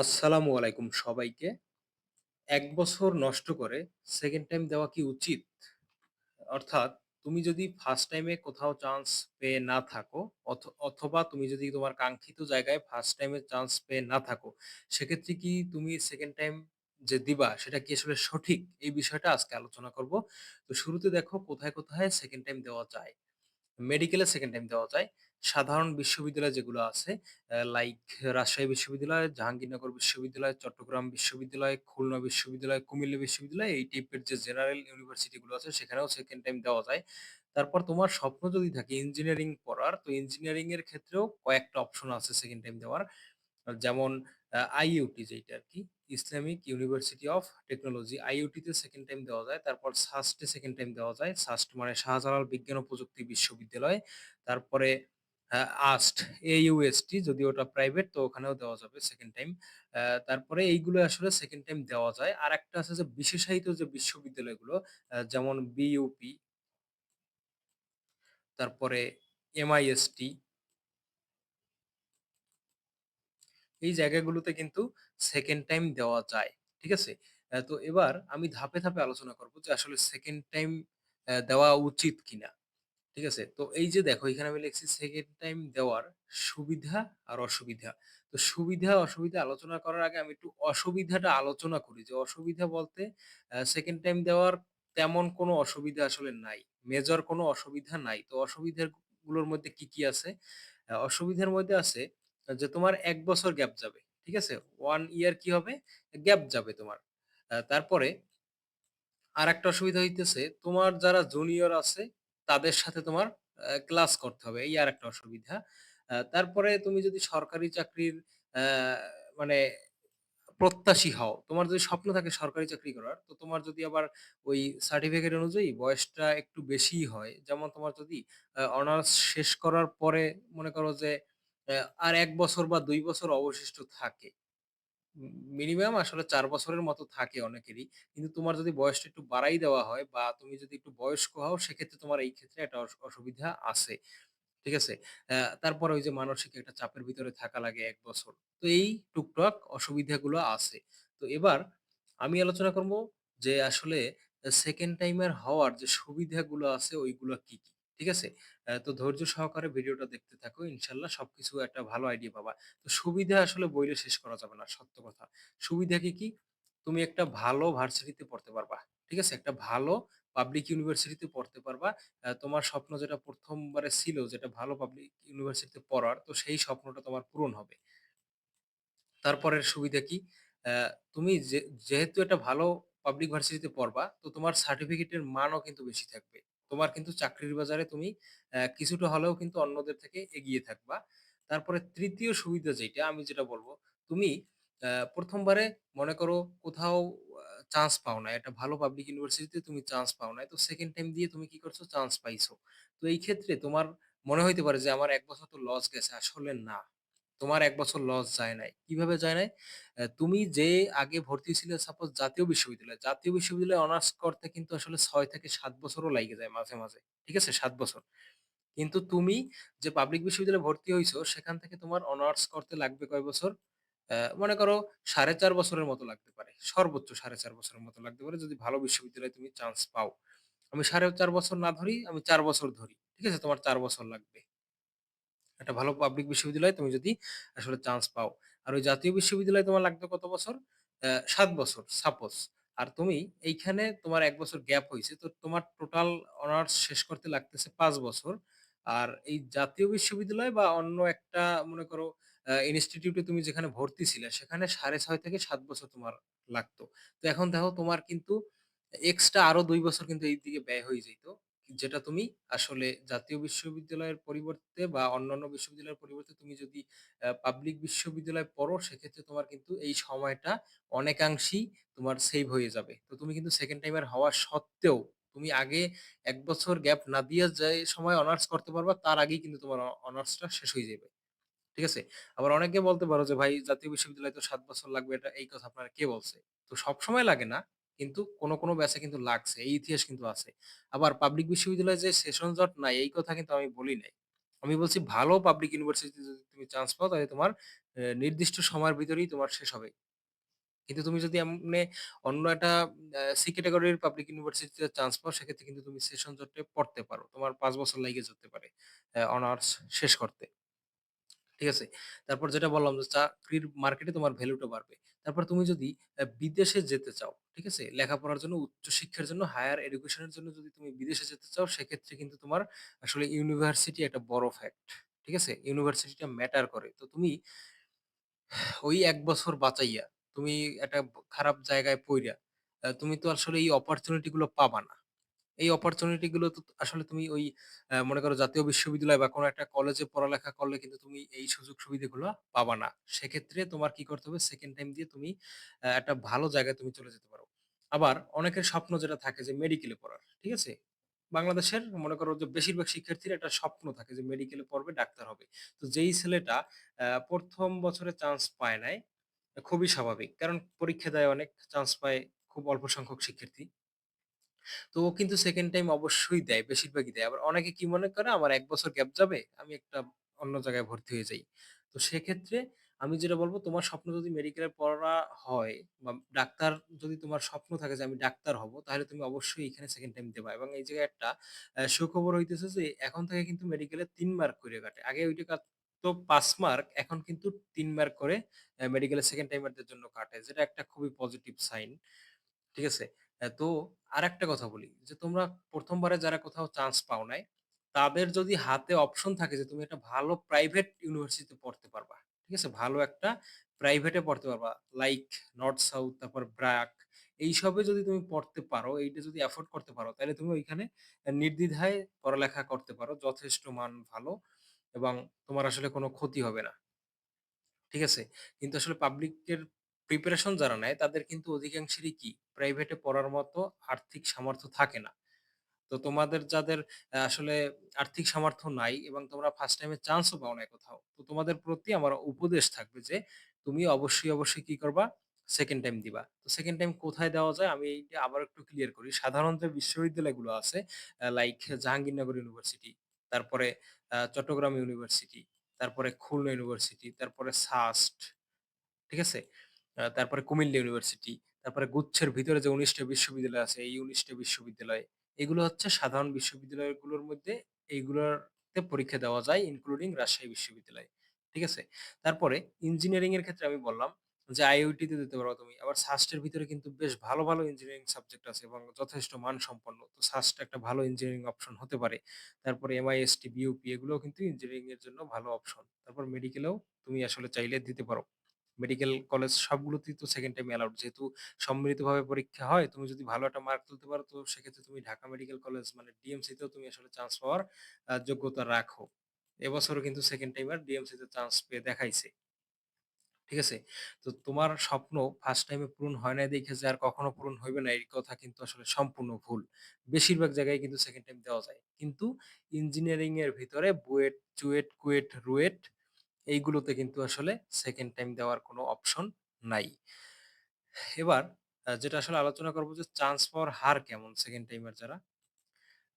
আসসালামু আলাইকুম সবাইকে। এক বছর নষ্ট করে সেকেন্ড টাইম দেওয়া কি উচিত? অর্থাৎ তুমি যদি ফার্স্ট টাইমে কোথাও চান্স পেয়ে না থাকো অথ অথবা তুমি যদি তোমার কাঙ্ক্ষিত জায়গায় ফার্স্ট টাইমে চান্স পেয়ে না থাকো, সেক্ষেত্রে কি তুমি সেকেন্ড টাইম যে দিবা সেটা কি আসলে সঠিক? এই বিষয়টা আজকে আলোচনা করব। তো শুরুতে দেখো কোথায়, কোথায় সেকেন্ড টাইম দেওয়া যায়। মেডিকেলে সেকেন্ড টাইম দেওয়া যায়। সাধারণ বিশ্ববিদ্যালয় যেগুলো আছে লাইক রাজশাহী বিশ্ববিদ্যালয়, জাহাঙ্গীরনগর বিশ্ববিদ্যালয়, চট্টগ্রাম বিশ্ববিদ্যালয়, খুলনা বিশ্ববিদ্যালয়, কুমিল্লা বিশ্ববিদ্যালয় এই টাইপের যে জেনারেল ইউনিভার্সিটি গুলো আছে সেখানেও সেকেন্ড টাইম দেওয়া যায়। তারপর তোমার স্বপ্ন যদি থাকে ইঞ্জিনিয়ারিং পড়ার, তো ইঞ্জিনিয়ারিং এর ক্ষেত্রেও কয়েকটা অপশন আছে সেকেন্ড টাইম দেওয়ার। যেমন আইইউটি যেইটা আরকি, Islamic university of technology. IUT তে সেকেন্ড টাইম দেওয়া যায়। তারপর সাস্ট সেকেন্ড টাইম দেওয়া যায়। সাস্ট মানে শাহজালাল বিজ্ঞান ও প্রযুক্তি বিশ্ববিদ্যালয়। তারপরে আস্ট, এইউএসটি যদিও ওটা প্রাইভেট তো ওখানেও দেওয়া যাবে সেকেন্ড টাইম। তারপরে এইগুলো আসলে সেকেন্ড টাইম দেওয়া যায়। আরেকটা আছে যে বিশেষায়িত যে বিশ্ববিদ্যালয়গুলো যেমন বিইউপি তারপরে এমআইএসটি এই জায়গাগুলোতে কিন্তু সেকেন্ড টাইম দেওয়া যায়। ঠিক আছে? তো এবার আমি ধাপে, ধাপে আলোচনা করব যে আসলে সেকেন্ড টাইম দেওয়া উচিত কিনা। ঠিক আছে? তো এই যে দেখো এখানে আমি লিখছি সেকেন্ড টাইম দেওয়ার সুবিধা আর অসুবিধা। তো সুবিধা অসুবিধা আলোচনা করার আগে আমি একটু অসুবিধাটা আলোচনা করি যে অসুবিধা বলতে সেকেন্ড টাইম দেওয়ার তেমন কোনো অসুবিধা আসলে নাই। মেজর কোনো অসুবিধা নাই। তো অসুবিধারগুলোর মধ্যে কি, কি আছে? অসুবিধার মধ্যে আছে যে তোমার এক বছর গ্যাপ যাবে। ঠিক আছে? ওয়ান ইয়ার কি হবে? গ্যাপ যাবে তোমার। তারপরে আরেকটা অসুবিধা হইতেছে তোমার যারা জুনিয়র আছে তাদের সাথে তোমার ক্লাস করতে হবে। এই আর একটা অসুবিধা। তারপরে তুমি যদি সরকারি চাকরির আ মানে প্রত্যাশী হও, তোমার যদি স্বপ্ন থাকে সরকারি চাকরি করার, তো তোমার যদি আবার ওই সার্টিফিকেট অনুযায়ী বয়সটা একটু বেশিই হয়। যেমন তোমার যদি অনার্স শেষ করার পরে মনে করো যে আর এক বছর বা দুই বছর অবশিষ্ট থাকে। মিনিমাম আসলে ৪ বছরের মতো থাকে অনেকেরই। কিন্তু তোমার যদি বয়সটা একটু বাড়াই দেওয়া হয় বা তুমি যদি একটু বয়স্ক হও সেক্ষেত্রে তোমার এই ক্ষেত্রে একটা অস অসুবিধা আছে। ঠিক আছে? তারপরে ওই যে মানসিক একটা চাপের ভিতরে থাকা লাগে এক বছর। তো এই টুকটাক অসুবিধাগুলো আছে। তো এবার আমি আলোচনা করব যে আসলে সেকেন্ড টাইমার হওয়ার যে সুবিধাগুলো আছে ওইগুলো কি, কি? ঠিক আছে? অ্যা তো ধৈর্য সহকারে ভিডিওটা দেখতে থাকো। ইনশাআল্লাহ সবকিছু একটা ভালো আইডিয়া পাবা। তো সুবিধা আসলে বইলে শেষ করা যাবে না, সত্য কথা। সুবিধা কি, কি? তুমি একটা ভালো ভার্সিটিতে পড়তে পারবা। ঠিক আছে? একটা ভালো পাবলিক ইউনিভার্সিটিতে পড়তে পারবা। আ তোমার স্বপ্ন যেটা প্রথমবারে ছিল যেটা ভালো পাবলিক ইউনিভার্সিটিতে পড়ার, তো সেই স্বপ্নটা তোমার পূরণ হবে। তারপরের সুবিধা কি? অ্যা তুমি যে যেহেতু একটা ভালো পাবলিক ভার্সিটিতে পড়বা, তো তোমার সার্টিফিকেটের মানও কিন্তু বেশি থাকবে। তোমার কিন্তু চাকরির বাজারে তুমি কিছুটা হলেও কিন্তু অন্যদের থেকে এগিয়ে থাকবা। তারপরে ৩য় সুবিধা যেইটা আমি যেটা বলব, তুমি ১ম মনে করো কোথাও চান্স পাও নাই। একটা ভালো পাবলিক ইউনিভার্সিটিতে তুমি চান্স পাও নাই। তো সেকেন্ড টাইম দিয়ে তুমি কি করছ? চান্স পাইছো। তো এই ক্ষেত্রে তোমার, মনে হইতে পারে যে আমার এক বছর তো লস গেছে। আসলে না। তোমার ১ বছর লস যায় নাই। কীভাবে যায় নাই? তুমি যে আগে ভর্তি ছিলে সাপোজ জাতীয় বিশ্ববিদ্যালয়ে। জাতীয় বিশ্ববিদ্যালয়ে অনার্স করতে কিন্তু আসলে ৬ থেকে ৭ বছরও লাইগা যায় মাঝে, মাঝে। ঠিক আছে? ৭ বছর। কিন্তু তুমি যে পাবলিক বিশ্ববিদ্যালয়ে ভর্তি হইছো সেখান থেকে তোমার অনার্স করতে লাগবে কয় বছর? মনে করো ৪.৫ বছরের মতো লাগতে পারে। সর্বোচ্চ ৪.৫ বছরের মতো লাগতে পারে যদি ভালো বিশ্ববিদ্যালয়ে তুমি চান্স পাও। আমি ৪.৫ বছর না ধরি, আমি চার বছর ধরি। ঠিক আছে? তোমার চার বছর লাগবে। একটা ভালো পাবলিক বিশ্ববিদ্যালয়ে তুমি যদি আসলে চান্স পাও। আর ওই জাতীয় বিশ্ববিদ্যালয়ে তোমার লাগবে কত বছর? ৭ বছর সাপোজ। আর তুমি এইখানে তোমার ১ বছর গ্যাপ হইছে। তো তোমার টোটাল অনার্স শেষ করতে লাগতেছে ৫ বছর। আর এই জাতীয় বিশ্ববিদ্যালয় বা অন্য একটা, মনে করো ইনস্টিটিউটে তুমি যেখানে ভর্তি ছিলে, সেখানে ৬.৫ থেকে সাত বছর তোমার লাগতো। তো এখন দেখো তোমার কিন্তু এক্সট্রা আরও দুই বছর কিন্তু এইদিকে ব্যয় হয়ে যাইত। যেটা তুমি আসলে জাতীয় বিশ্ববিদ্যালয়ের পরিবর্তে বা অন্যান্য বিশ্ববিদ্যালয়ের পরিবর্তে তুমি যদি পাবলিক বিশ্ববিদ্যালয়ে পড়ো সেক্ষেত্রে তোমার কিন্তু এই সময়টা অনেকাংশেই তোমার সেভ হয়ে যাবে। তো তুমি কিন্তু সেকেন্ড টাইমার হওয়া সত্ত্বেও তুমি আগে এক বছর গ্যাপ না দিয়ে যে সময় অনার্স করতে পারবা তার আগেই কিন্তু তোমার অনার্সটা শেষ হয়ে যাবে। ঠিক আছে? আবার অনেকে বলতে পারো যে, "ভাই জাতীয় বিশ্ববিদ্যালয়ে তো সাত বছর লাগবে এটা এই কথা আপনার কে বলছে?" তো সবসময় লাগে না। কিন্তু কোনো কোনো ব্যাচে কিন্তু লাগছে। এই ইতিহাস কিন্তু আছে। আবার পাবলিক বিশ্ববিদ্যালয়ে যে সেশন জট নাই এই কথা কিন্তু আমি বলি নাই। আমি বলছি ভালো পাবলিক ইউনিভার্সিটি যদি তুমি চান্স পাও তাহলে তোমার নির্দিষ্ট সময়ের ভিতরেই তোমার শেষ হবে। কিন্তু তুমি যদি এমনে অন্য একটা সি ক্যাটেগরির পাবলিক ইউনিভার্সিটিতে চান্স পাও সেক্ষেত্রে কিন্তু তুমি সেশন জটে পড়তে পারো। তোমার পাঁচ বছর লাইগা যেতে পারে অনার্স শেষ করতে। ঠিক আছে? তারপর যেটা বললাম যে চাকরির মার্কেটে তোমার ভ্যালুটা বাড়বে। তারপর তুমি যদি অ্যা বিদেশে যেতে চাও, ঠিক আছে? লেখাপড়ার জন্য উচ্চশিক্ষার জন্য হায়ার এডুকেশন এর জন্য যদি তুমি বিদেশে যেতে চাও, সেক্ষেত্রে কিন্তু তোমার আসলে ইউনিভার্সিটি একটা বড় ফ্যাক্ট। ঠিক আছে? ইউনিভার্সিটিটা ম্যাটার করে। তো তুমি ওই ১ বছর বাঁচাইয়া, তুমি একটা খারাপ জায়গায় পইড়া তুমি তো আসলে এই অপরচুনিটি গুলো পাবা না। এই অপরচুনিটি গুলো তো আসলে তুমি ওই মনে করো জাতীয় বিশ্ববিদ্যালয় বা কোনো একটা কলেজে পড়ালেখা করলে কিন্তু তুমি এই সুযোগ সুবিধাগুলো পাবা না। সেক্ষেত্রে তোমার কি করতে হবে? সেকেন্ড টাইম দিয়ে তুমি একটা ভালো জায়গায় তুমি চলে যেতে পারো। আবার অনেকের স্বপ্ন যেটা থাকে যে মেডিকেলে পড়ার। ঠিক আছে? বাংলাদেশের মনে করো যে বেশিরভাগ শিক্ষার্থীর একটা স্বপ্ন থাকে যে মেডিকেলে পড়বে, ডাক্তার হবে। তো যেই ছেলেটা আ ১ম বছরে চান্স পায় নাই, খুবই স্বাভাবিক। কারণ পরীক্ষা দেয় অনেক, চান্স পায় খুব অল্প সংখ্যক শিক্ষার্থী। তো ও কিন্তু সেকেন্ড টাইম অবশ্যই দেয়, বেশিরভাগই দেয়। আবার অনেকে কি মনে করে আমার এক বছর গ্যাপ যাবে, আমি একটা অন্য জায়গায় ভর্তি হয়ে যাই। তো সেক্ষেত্রে আমি যেটা বলব তোমার স্বপ্ন যদি মেডিকেলে পড়া হয় বা ডাক্তার যদি তোমার স্বপ্ন থাকে যে আমি ডাক্তার হব, তাহলে তুমি অবশ্যই এখানে সেকেন্ড টাইম দিবা। এবং এই জায়গায় একটা সুখবর হইতেছে যে এখন থেকে কিন্তু মেডিকেলে তিন মার্ক কইরা কাটে। আগে ওইটা কাটতো ৫ মার্ক, এখন কিন্তু তিন মার্ক করে অ্যা মেডিকেলে সেকেন্ড টাইমারদের জন্য কাটে। যেটা একটা খুবই পজিটিভ সাইন। ঠিক আছে? তো আরেকটা কথা বলি যে তোমরা প্রথমবারে যারা কোথাও চান্স পাও নাই, তাদের যদি হাতে অপশন থাকে যে তুমি একটা ভালো প্রাইভেট ইউনিভার্সিটিতে পড়তে পারবা। ঠিক আছে? ভালো একটা প্রাইভেটে পড়তে পারবা। লাইক নর্থ সাউথ তারপর ব্র্যাক এইসবে যদি তুমি পড়তে পারো, এইটা যদি এফোর্ড করতে পারো, তাহলে তুমি ওইখানে নির্দ্বিধায় পড়ালেখা করতে পারো। যথেষ্ট মান ভালো এবং তোমার আসলে কোনো ক্ষতি হবে না। ঠিক আছে? কিন্তু আসলে পাবলিকের প্রিপারেশন যারা নেয় তাদের কিন্তু অধিকাংশেরই কি প্রাইভেটে পড়ার মতো আর্থিক সামর্থ্য থাকে না। তো তোমাদের যাদের আসলে আর্থিক সামর্থ্য নাই এবং তোমরা ফার্স্ট টাইম চান্সও পাও না কোথাও। তো তোমাদের প্রতি আমার উপদেশ থাকবে যে তুমি অবশ্যই, অবশ্যই কি করবা? সেকেন্ড টাইম দিবা। তো সেকেন্ড টাইম কোথায় দেওয়া যায় আমি এইটা আবার একটু ক্লিয়ার করি। সাধারণ যে বিশ্ববিদ্যালয়গুলো আছে লাইক জাহাঙ্গীরনগর ইউনিভার্সিটি, তারপরে আ চট্টগ্রাম ইউনিভার্সিটি, তারপরে খুলনা ইউনিভার্সিটি, তারপরে সাস্ট ঠিক আছে? তারপরে কুমিল্লা ইউনিভার্সিটি, তারপরে গুচ্ছের ভিতরে যে উনিশটা বিশ্ববিদ্যালয় আছে, এই উনিশটা বিশ্ববিদ্যালয়। এগুলো হচ্ছে সাধারণ বিশ্ববিদ্যালয়গুলোর মধ্যে এইগুলোতে পরীক্ষা দেওয়া যায় ইনক্লুডিং রাজশাহী বিশ্ববিদ্যালয়। ঠিক আছে? তারপরে ইঞ্জিনিয়ারিং এর ক্ষেত্রে আমি বললাম যে আইওটি তে দিতে পারো তুমি। আবার সাস্ট এর ভিতরে কিন্তু বেশ ভালো, ভালো ইঞ্জিনিয়ারিং সাবজেক্ট আছে এবং যথেষ্ট মানসম্পন্ন। তো সাস্ট একটা ভালো ইঞ্জিনিয়ারিং অপশন হতে পারে। তারপরে এমআইএসটি, বিইউপি এগুলোও কিন্তু ইঞ্জিনিয়ারিং এর জন্য ভালো অপশন। তারপর মেডিকেলেও তুমি আসলে চাইলে দিতে পারো। মেডিকেল কলেজ সবগুলোতেই তো সেকেন্ড টাইম অ্যালাউড। যেহেতু সম্মিলিতভাবে পরীক্ষা হয়, তুমি যদি ভালো একটা মার্ক তুলতে পারো তো সেক্ষেত্রে তুমি ঢাকা মেডিকেল কলেজ মানে ডিএমসিতেও তুমি আসলে চান্স পাওয়ার যোগ্যতা রাখো। এবছরও কিন্তু সেকেন্ড টাইমার ডিএমসি তে চান্স পেয়ে দেখাইছে। ঠিক আছে? তো তোমার স্বপ্ন ফার্স্ট টাইমে পূরণ হয় নাই দেইখা যে আর কখনো পূরণ হইবে না এই কথা কিন্তু আসলে সম্পূর্ণ ভুল। বেশিরভাগ জায়গায় কিন্তু সেকেন্ড টাইম দেওয়া যায়। কিন্তু ইঞ্জিনিয়ারিং এর ভিতরে বুয়েট, চুয়েট, কুয়েট, রুয়েট এইগুলোতে কিন্তু আসলে সেকেন্ড টাইম দেওয়ার কোনো অপশন নাই। এবার যেটা আসলে আলোচনা করব যে চান্স পাওয়ার হার কেমন সেকেন্ড টাইমার যারা?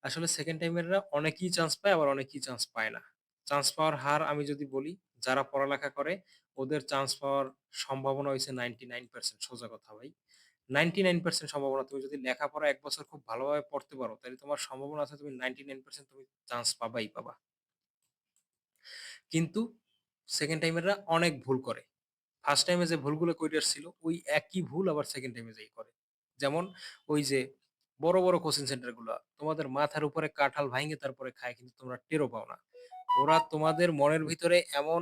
আসলে সেকেন্ড টাইমাররা অনেকেই চান্স পায় আবার অনেকেই চান্স পায় না। চান্স পাওয়ার হার আমি যদি বলি, যারা পড়ালেখা করে ওদের চান্স পাওয়ার সম্ভাবনা হইছে 99% সোজা কথা ভাই। 99% সম্ভাবনা তুমি যদি লেখাপড়া এক বছর খুব ভালোভাবে পড়তে পারো, তাহলে তোমার সম্ভাবনা আছে তুমি 99% তুমি চান্স পাবাই পাবা। কিন্তু সেকেন্ড টাইমাররা অনেক ভুল করে। ফার্স্ট টাইমে যে ভুলগুলো কইরাছিল ওই একই ভুল আবার সেকেন্ড টাইমে যেয়ে করে। যেমন ওই যে বড়, বড় কোচিং সেন্টারগুলা তোমাদের মাথার উপরে কাঁঠাল ভাঙে তারপরে খায় কিন্তু তোমরা টেরও পাও না। ওরা তোমাদের মনের ভিতরে এমন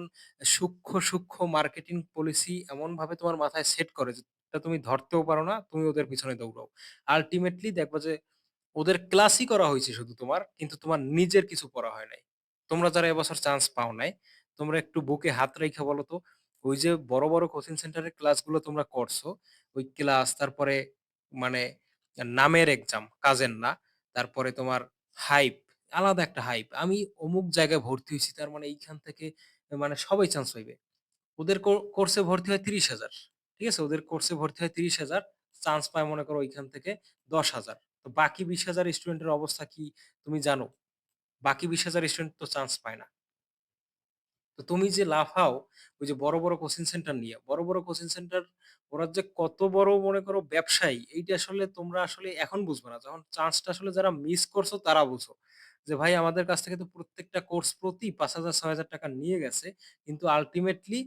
সূক্ষ্ম, সূক্ষ্ম মার্কেটিং পলিসি এমনভাবে তোমার মাথায় সেট করে যেটা তুমি ধরতেও পারো না, তুমি ওদের পিছনে দৌড়াও। আল্টিমেটলি দেখবা যে ওদের ক্লাসই করা হয়েছে শুধু তোমার, কিন্তু তোমার নিজের কিছু করা হয় নাই। তোমরা যারা এবছর চান্স পাও নাই, তোমরা একটু বুকে হাত রাইখা বলো তো, ওই যে বড়, বড় কোচিং সেন্টারের ক্লাসগুলো তোমরা করছ, ওই ক্লাস তারপরে মানে নামের এক্সাম, কাজের না। তারপরে তোমার হাইপ, আলাদা একটা হাইপ। আমি অমুক জায়গায় ভর্তি হয়েছি তার মানে এইখান থেকে মানে সবাই চান্স পাইবে। ওদের কোর্সে ভর্তি হয় ৩০,০০০ ঠিক আছে? ওদের কোর্সে ভর্তি হয় ৩০,০০০ চান্স পায় মনে করো ওইখান থেকে ১০,০০০ তো বাকি ২০,০০০ স্টুডেন্টের অবস্থা কি তুমি জানো? বাকি ২০,০০০ স্টুডেন্ট তো চান্স পায় না। তো তুমি যে লাফাও ওই যে বড়, বড় কোচিং সেন্টার নিয়ে। বড়, বড় কোচিং সেন্টার ওরা যে কত বড় মনে করো ব্যবসায়ী এইটা আসলে তোমরা আসলে এখন বুঝবে না। যখন চান্সটা আসলে যারা মিস করছ তারা বুঝো। যে ভাই আমাদের কাছ থেকে তো প্রত্যেকটা কোর্স প্রতি ৳৫,০০০ ৳৬,০০০ নিয়ে গেছে। কিন্তু আল্টিমেটলি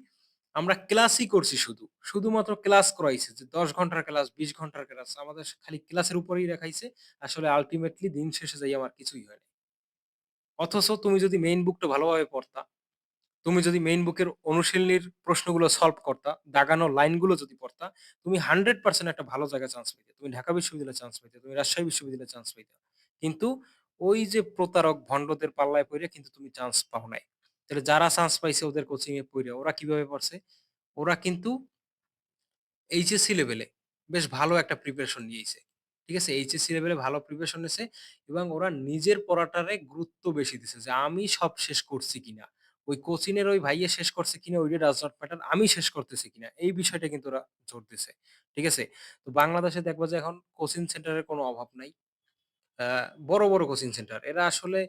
আমরা ক্লাসই করছি শুধু। শুধুমাত্র ক্লাস করাইছে যে ১০ ঘণ্টার ক্লাস, ২০ ঘণ্টার ক্লাস। আমাদের খালি ক্লাসের উপরেই রাখাইছে। আসলে আল্টিমেটলি দিন শেষে যাইয়া আমার কিছুই হয়। অথচ তুমি যদি মেইন বুকটা ভালোভাবে পড়তা তুমি যদি মেইন বুকের অনুশীলনীর প্রশ্নগুলো সলভ করতা, দাগানো লাইনগুলো যদি পড়তা, তুমি 100% একটা ভালো জায়গায় চান্স পেতে। তুমি ঢাকা বিশ্ববিদ্যালয়ে চান্স পাইতে, তুমি রাজশাহী বিশ্ববিদ্যালয়ে চান্স পাইতে। কিন্তু ওই যে প্রতারক ভন্ডদের পাল্লায় পইড়া কিন্তু তুমি চান্স পাও নাই। তাহলে যারা চান্স পাইছে ওদের কোচিং এ পইড়া ওরা কীভাবে পারছে? ওরা কিন্তু এইচএসসি লেভেলে বেশ ভালো একটা প্রিপারেশন নিয়েছে। ঠিক আছে? এইচএসসি লেভেলে ভালো প্রিপারেশন নিছে এবং ওরা নিজের পড়াটারে গুরুত্ব বেশি দিছে যে আমি সব শেষ করছি কিনা। ওই কোচিং এর ওই ভাইয়ে শেষ করছে কিনা ওইটা ডাজ নট ম্যাটার। আমি শেষ করতেছি কিনা। এই বিষয়টা কিন্তু ওরা জোর দিছে। ঠিক আছে? তো বাংলাদেশে দেখবা যে এখন কোচিং সেন্টারের কোনো অভাব নাই। বড়, বড় কোচিং সেন্টার। এরা আসলে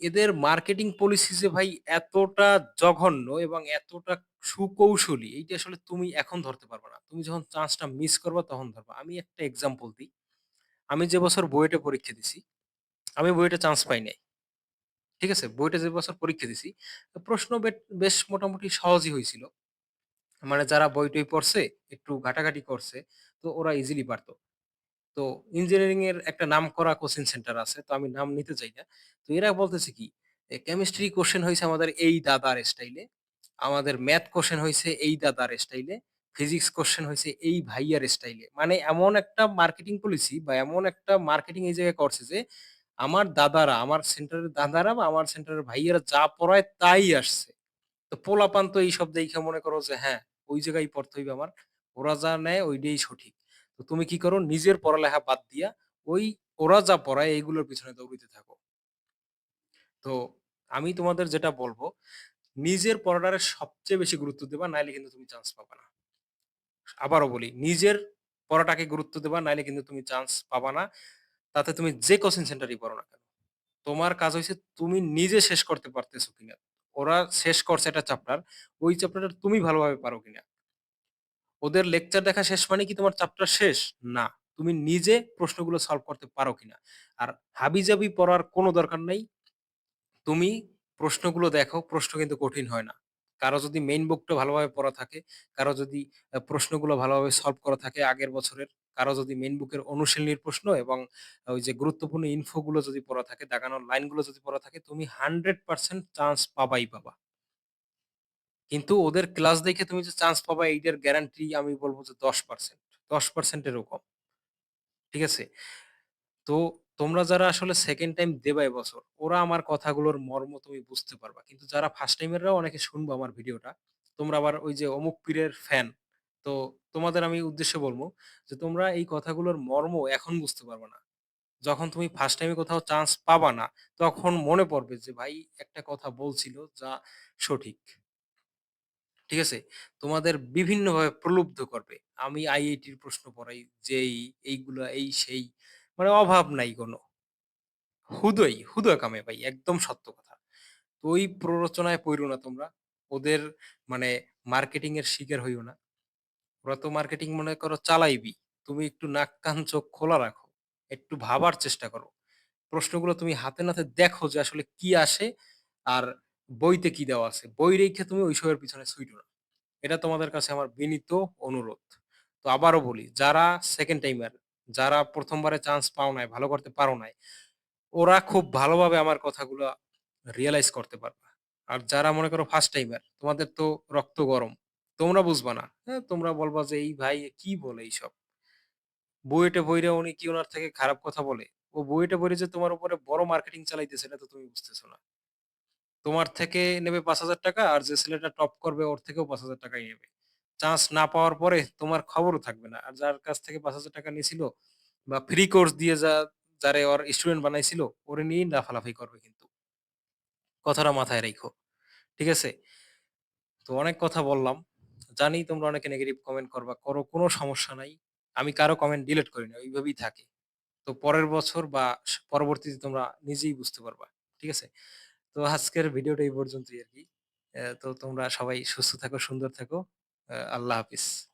এদের মার্কেটিং পলিসি যে ভাই এতটা জঘন্য এবং এতটা সুকৌশলী এইটা আসলে তুমি এখন ধরতে পারবা না। তুমি যখন চান্সটা মিস করবা তখন ধরবা। আমি একটা এক্সাম্পল দিই। আমি যে বছর বুয়েটে পরীক্ষা দিছি, আমি বুয়েটে চান্স পাই নাই। ঠিক আছে? বুয়েটে যে বছর পরীক্ষা দিছি, প্রশ্ন বেশ মোটামুটি সহজই হইছিল। মানে যারা বই-টই পড়ছে, একটু ঘাটাঘাটি করছে, তো ওরা ইজিলি পারত। তো ইঞ্জিনিয়ারিং এর একটা নামকরা কোচিং সেন্টার আছে। তো আমি নাম নিতে চাই না। তো এরা বলতেছে কি, কেমিস্ট্রি কোশ্চেন হইছে আমাদের এই দাদার স্টাইলে। আমাদের ম্যাথ কোয়েশ্চেন হয়েছে এই দাদার স্টাইলে। ফিজিক্স কোয়েশ্চেন হয়েছে এই ভাইয়ার স্টাইলে। মানে এমন একটা মার্কেটিং পলিসি বা এমন একটা মার্কেটিং এই জায়গায় করছে যে, আমার দাদারা, আমার সেন্টারের দাদারা বা আমার সেন্টারের ভাইয়ারা যা পড়ায় তাই আসছে। তো পোলাপান তো এইসব দেইখা মনে করো যে হ্যাঁ, ওই জায়গায় পড়তে হইবে আমার। ওরা যা নেয় ওইটাই সঠিক। তো তুমি কি করো নিজের পড়ালেখা বাদ দিয়া ওই ওরা যা পড়ায় এইগুলোর পিছনে দৌড়িতে থাকো। তো আমি তোমাদের যেটা বলব, নিজের পড়াটারে সবচেয়ে বেশি গুরুত্ব দিবা নাইলে কিন্তু তুমি চান্স পাবা না। আবারও বলি, নিজের পড়াটাকে গুরুত্ব দিবা নাইলে কিন্তু তুমি চান্স পাবা না। তাতে তুমি যে কোচিং সেন্টারেই পড়ো না কেন। তোমার কাজ হয়েছে তুমি নিজে শেষ করতে পারতেছো কিনা। ওরা শেষ করছে একটা চ্যাপ্টার, ওই চ্যাপ্টারটা তুমি ভালোভাবে পারো কিনা। ওদের লেকচার দেখা শেষ মানে কি তোমার চ্যাপ্টার শেষ? না। তুমি নিজে প্রশ্নগুলো সলভ করতে পারো কিনা। আর হাবিজাবি পড়ার কোনো দরকার নাই। তুমি প্রশ্নগুলো দেখো, প্রশ্ন কিন্তু কঠিন হয় না। কারও যদি মেইন বুকটা ভালোভাবে পড়া থাকে, কারও যদি প্রশ্নগুলো ভালোভাবে সলভ করা থাকে আগের বছরের, কারও যদি মেইন বুকের অনুশীলনীর প্রশ্ন এবং ওই যে গুরুত্বপূর্ণ ইনফো গুলো যদি পড়া থাকে, দাগানোর লাইনগুলো যদি পড়া থাকে, তুমি 100% চান্স পাবাই পাবা। কিন্তু ওদের ক্লাস দেখে তুমি যে চান্স পাবা এইটার গ্যারান্টি আমি বলব যে 10% 10% এরও কম। ঠিক আছে? তো তোমরা যারা আসলে সেকেন্ড টাইম দেবা এবছর, ওরা আমার কথাগুলোর মর্ম তুমি বুঝতে পারবা। কিন্তু যারা ফার্স্ট টাইমেররাও অনেকে শুনব আমার ভিডিওটা। তোমরা আবার ওই যে অমুক পীরের ফ্যান। তো তোমাদের আমি উদ্দেশ্যে বলব যে তোমরা এই কথাগুলোর মর্ম এখন বুঝতে পারবা না। যখন তুমি ফার্স্ট টাইমে কোথাও চান্স পাবা না, তখন মনে পড়বে যে ভাই একটা কথা বলছিল যা সঠিক। ঠিক আছে? তোমাদের বিভিন্নভাবে প্রলুব্ধ করবে। আমি আইআইটির প্রশ্ন পড়াই, যেই এইগুলা, এই সেই মানে অভাব নাই কোনো। হুদই, হুদা কামে ভাই একদম সত্য কথা। তো ওই প্ররোচনায় পইড়ো না তোমরা। ওদের মানে মার্কেটিং এর শিকার হইও না। ওরা তো মার্কেটিং মনে করো চালাইবি তুমি একটু নাক কান চোখ খোলা রাখো। একটু ভাবার চেষ্টা করো। প্রশ্নগুলো তুমি হাতে নাতে দেখো যে আসলে কি আসে আর বইতে কি দেওয়া আছে। বই রেখে তুমি ওইসবের পিছনে ছুইটো না। এটা তোমাদের কাছে আমার বিনীত অনুরোধ। তো আবারও বলি, যারা সেকেন্ড টাইমার, যারা প্রথমবারে চান্স পাও নাই, ভালো করতে পারো নাই, ওরা খুব ভালোভাবে আমার কথাগুলো রিয়েলাইজ করতে পারবে আর যারা মনে করো ফার্স্ট টাইমার, তোমাদের তো রক্ত গরম। তোমরা বুঝবা না। হ্যাঁ, তোমরা বলবা যে, "এই ভাই কি বলে এইসব?" বুয়েটে পইড়া উনি কি উনার থেকে খারাপ কথা বলে? ও বুয়েটে পইড়া যে তোমার উপরে বড় মার্কেটিং চালাইতেছে এটা তো তুমি বুঝতেছো না। তোমার থেকে নেবে ৳৫,০০০ আর যে ছেলেটা টপ করবে ওর থেকেও ৳৫,০০০ ই নেবে। চান্স না পাওয়ার পরে তোমার খবরও থাকবে না। আর যার কাছ থেকে ৳৫,০০০ নিছিল বা ফ্রি কোর্স দিয়ে যা যারে ওর স্টুডেন্ট বানাইছিল, ওরে নিয়েই লাফালাফি করবে কিন্তু। কথাটা মাথায় রাইখো। ঠিক আছে? তো অনেক কথা বললাম। জানি তোমরা অনেকে নেগেটিভ কমেন্ট করবা। করো কোনো সমস্যা নাই। আমি কারও কমেন্ট ডিলিট করি না। ওইভাবেই থাকে। তো পরের বছর বা পরবর্তীতে তোমরা নিজেই বুঝতে পারবা। ঠিক আছে? তো আজকের ভিডিওটা এই পর্যন্তই আর কি তো তোমরা সবাই সুস্থ থাকো, সুন্দর থাকো। আল্লাহ হাফেজ।